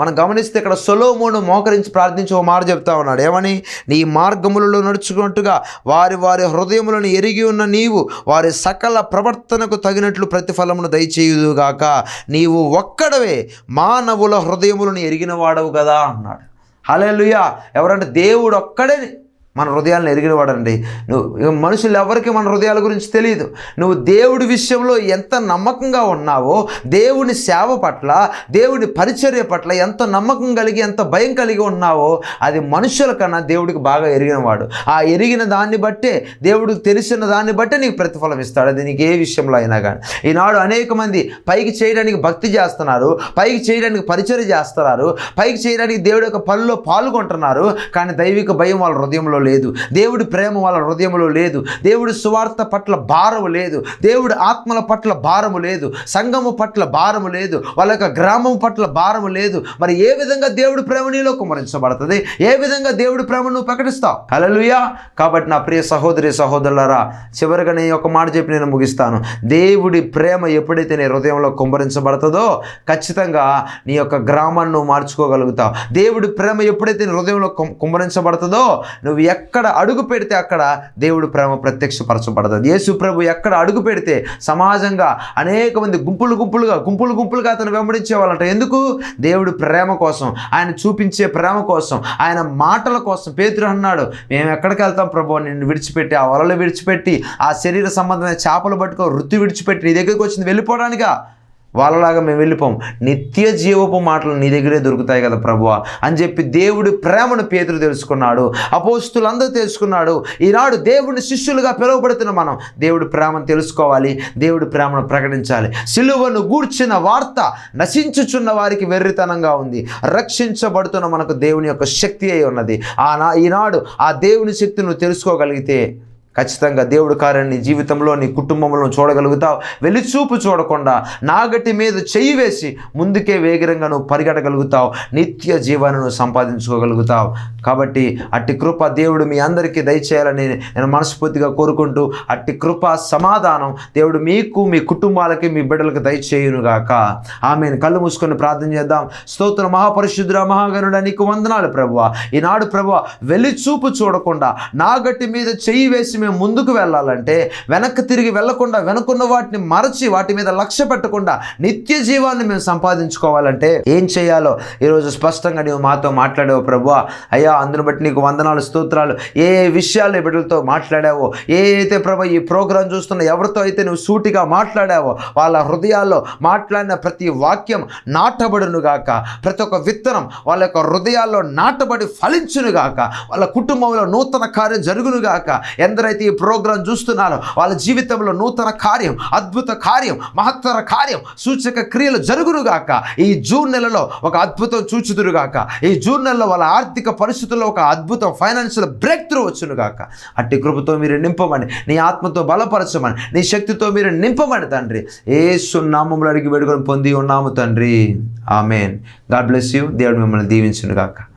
మనం గమనిస్తే ఇక్కడ సొలోమోను మోకరించి ప్రార్థించి ఒక మాట చెప్తా ఉన్నాడు. ఏమని? నీ మార్గములలో నడుచుకున్నట్టుగా వారి వారి హృదయములను ఎరిగి ఉన్న నీవు వారి సకల ప్రవర్తనకు తగినట్లు ప్రతిఫలమును దయచేయుదుగాక. నీవు ఒక్కడవే మానవుల హృదయములను ఎరిగిన వాడవు కదా అన్నాడు. హల్లెలూయా! ఎవరంటే దేవుడు ఒక్కడే మన హృదయాలను ఎరిగినవాడండి. నువ్వు మనుషులు ఎవరికి మన హృదయాల గురించి తెలియదు. నువ్వు దేవుడి విషయంలో ఎంత నమ్మకంగా ఉన్నావో దేవుని సేవ పట్ల దేవుని పరిచర్య పట్ల ఎంత నమ్మకం కలిగి ఎంత భయం కలిగి ఉన్నావో అది మనుషుల కన్నా దేవుడికి బాగా ఎరిగినవాడు. ఆ ఎరిగిన దాన్ని బట్టే దేవుడికి తెలిసిన దాన్ని బట్టే నీకు ప్రతిఫలం ఇస్తాడు. అది నీకు ఏ విషయంలో అయినా కానీ ఈనాడు అనేక మంది పైకి చేయడానికి భక్తి చేస్తున్నారు పైకి చేయడానికి పరిచర్య చేస్తున్నారు పైకి చేయడానికి దేవుడి యొక్క పనిలో పాల్గొంటున్నారు కానీ దైవిక భయం వాళ్ళ హృదయంలో లేదు. దేవుడి ప్రేమ వాళ్ళ హృదయంలో లేదు. దేవుడి సువార్త పట్ల భారము లేదు. దేవుడి ఆత్మల పట్ల భారము లేదు. సంఘము పట్ల భారము లేదు. వాళ్ళ యొక్క గ్రామం పట్ల భారము లేదు. మరి ఏ విధంగా దేవుడి ప్రేమ నీలో కుమరించబడుతుంది ఏ విధంగా దేవుడి ప్రేమ నువ్వు ప్రకటిస్తావు? హల్లెలూయా. కాబట్టి నా ప్రియ సహోదరి సహోదరులరా చివరిగా నేను ఒక మాట చెప్పి నేను ముగిస్తాను. దేవుడి ప్రేమ ఎప్పుడైతే నీ హృదయంలో కుమరించబడుతుందో ఖచ్చితంగా నీ యొక్క గ్రామాన్ని నువ్వు మార్చుకోగలుగుతావు. దేవుడి ప్రేమ ఎప్పుడైతే నీ హృదయంలో కుమ్- కుమ్మరించబడుతుందో నువ్వు ఎక్కడ అడుగు పెడితే అక్కడ దేవుడు ప్రేమ ప్రత్యక్షపరచబడుతుంది యేసు ప్రభు ఎక్కడ అడుగు పెడితే సమాజంగా అనేక మంది గుంపులు గుంపులుగా గుంపులు గుంపులుగా అతను వెంబడించే వాళ్ళంట ఎందుకు? దేవుడు ప్రేమ కోసం ఆయన చూపించే ప్రేమ కోసం ఆయన మాటల కోసం. పేతురు అన్నాడు మేము ఎక్కడికి వెళ్తాం ప్రభు? నిన్ను విడిచిపెట్టి ఆ వలలు విడిచిపెట్టి ఆ శరీర సంబంధమైన చేపలు పట్టుకో వృత్తి విడిచిపెట్టి నీ దగ్గరికి వచ్చింది వెళ్ళిపోవడానికా? వాళ్ళలాగా మేము వెళ్ళిపోం. నిత్య జీవపు మాటలు నీ దగ్గరే దొరుకుతాయి కదా ప్రభువా అని చెప్పి దేవుడి ప్రేమను పేతులు తెలుసుకున్నాడు. అపోస్తులందరూ తెలుసుకున్నాడు. ఈనాడు దేవుడిని శిష్యులుగా పిలువబడుతున్న మనం దేవుడి ప్రేమను తెలుసుకోవాలి. దేవుడి ప్రేమను ప్రకటించాలి. సిలువను గూర్చిన వార్త నశించుచున్న వారికి వెర్రితనంగా ఉంది. రక్షించబడుతున్న మనకు దేవుని యొక్క శక్తి అయి ఉన్నది. ఆ నా ఈనాడు ఆ దేవుని శక్తి నువ్వు తెలుసుకోగలిగితే ఖచ్చితంగా దేవుడు కార్యాన్ని నీ జీవితంలో నీ కుటుంబంలో చూడగలుగుతావు. వెలిచూపు చూడకుండా నాగటి మీద చెయ్యి వేసి ముందుకే వేగరంగా నువ్వు పరిగెడగలుగుతావు నిత్య జీవాన్ని సంపాదించుకోగలుగుతావు. కాబట్టి అట్టి కృప దేవుడు మీ అందరికీ దయచేయాలని నేను మనస్ఫూర్తిగా కోరుకుంటూ అట్టి కృప సమాధానం దేవుడు మీకు మీ కుటుంబాలకి మీ బిడ్డలకు దయచేయునుగాక. ఆమె కళ్ళు మూసుకొని ప్రార్థన చేద్దాం. స్తోత్ర మహాపరిశుద్ర మహాగణుడ నీకు వందనాలు ప్రభువ. ఈనాడు ప్రభువ వెలిచూపు చూడకుండా నాగటి మీద చెయ్యి వేసి మేము ముందుకు వెళ్ళాలంటే వెనక్కి తిరిగి వెళ్ళకుండా వెనుకున్న వాటిని మరచి వాటి మీద లక్ష్య పెట్టకుండా నిత్య జీవాన్ని మేము సంపాదించుకోవాలంటే ఏం చేయాలో? ఈరోజు స్పష్టంగా నీవు మాతో మాట్లాడావు ప్రభు అయ్యా అందును బట్టి నీకు వందనాలు స్తోత్రాలు. ఏ ఏ విషయాలు బిడ్డలతో మాట్లాడావో? ఏ అయితే ప్రభు ఈ ప్రోగ్రాం చూస్తున్న ఎవరితో అయితే నువ్వు సూటిగా మాట్లాడావో? వాళ్ళ హృదయాల్లో మాట్లాడిన ప్రతి వాక్యం నాటబడును గాక. ప్రతి ఒక్క విత్తనం వాళ్ళ యొక్క హృదయాల్లో నాటబడి ఫలించును గాక. వాళ్ళ కుటుంబంలో నూతన కార్యం జరుగును గాక. ఎందరైతే ఎవరైతే ఈ ప్రోగ్రాం చూస్తున్నారో వాళ్ళ జీవితంలో నూతన కార్యం అద్భుత కార్యం మహత్తర కార్యం సూచక క్రియలు జరుగునుగాక ఈ జూన్ నెలలో ఒక అద్భుతం చూచుదురుగాక ఈ జూన్ నెలలో వాళ్ళ ఆర్థిక పరిస్థితుల్లో ఒక అద్భుతం ఫైనాన్షియల్ బ్రేక్ త్రూ వచ్చునుగాక అట్టి కృపతో మీరు నింపమని నీ ఆత్మతో బలపరచమని నీ శక్తితో మీరు నింపమని తండ్రి. ఏ సున్నామములు అడిగి వేడుకొని పొంది ఉన్నాము తండ్రి. ఆమెన్. God bless you. దేవుడు మిమ్మల్ని దీవించునుగాక